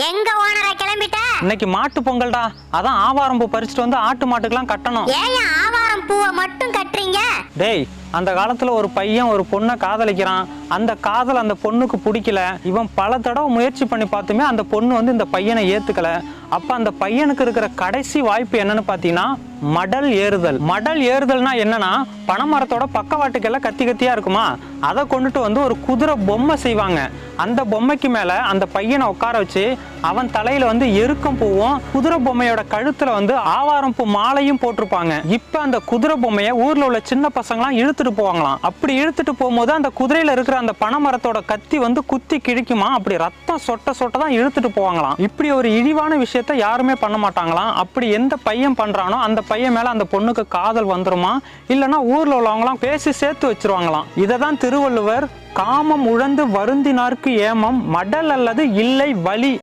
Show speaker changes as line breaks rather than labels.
எங்க ஓனரா கிளம்பிட்ட?
இன்னைக்கு மாட்டு பொங்கல்டா. அதான் ஆவாரம்பூ பறிச்சுட்டு வந்து ஆட்டு மாட்டுக்கெல்லாம் கட்டணும்.
ஏன் ஆவாரம் பூவை மட்டும் கட்டுறீங்க?
டேய் அந்த காலத்தில் ஒரு பையன் ஒரு பொண்ணை காதலிக்கிறான். அந்த காதல் அந்த பொண்ணுக்கு பிடிக்கல. இவன் பல தடவை முயற்சி பண்ணி பார்த்துமே அந்த பொண்ணு வந்து இந்த பையனை ஏற்றுக்கல அப்போ அந்த பையனுக்கு இருக்கிற கடைசி வாய்ப்பு என்னன்னு பார்த்தீங்கன்னா மடல் ஏறுதல். மடல் ஏறுதல்னா என்னன்னா பனைமரத்தோட பக்கவாட்டுக்கெல்லாம் கத்தி கத்தியா இருக்குமா? அதை கொண்டுட்டு வந்து ஒரு குதிரை பொம்மை செய்வாங்க. அந்த பொம்மைக்கு மேல அந்த பையனை உட்கார வச்சு அவன் தலையில வந்து எருக்கம் பூவும் குதிரை பொம்மையோட கழுத்துல வந்து ஆவாரம் பூ மாலையும் போட்டிருப்பாங்க. இப்ப அந்த குதிரை பொம்மையை ஊர்ல உள்ள சின்ன பசங்களாம் இழுத்து இழுத்துட்டு போவாங்களாம். அப்படி இழுத்துட்டு போகும்போது அந்த குதிரையில இருக்கிற அந்த பனைமரத்தோட கத்தி வந்து குத்தி கிழிக்குமா? அப்படி ரத்தம் சொட்ட சொட்ட தான் இழுத்துட்டு போவாங்களாம். இப்படி ஒரு இழிவான விஷயத்த யாருமே பண்ண மாட்டாங்களாம். அப்படி எந்த பையன் பண்றானோ அந்த பையன் மேல அந்த பொண்ணுக்கு காதல் வந்துருமா? இல்லைன்னா ஊர்ல உள்ளவங்களாம் பேசி சேர்த்து வச்சிருவாங்களாம். இதை தான் திருவள்ளுவர் காமம் உழந்து வருந்தினார்க்கு ஏமம் மடல் அல்லது இல்லை வலி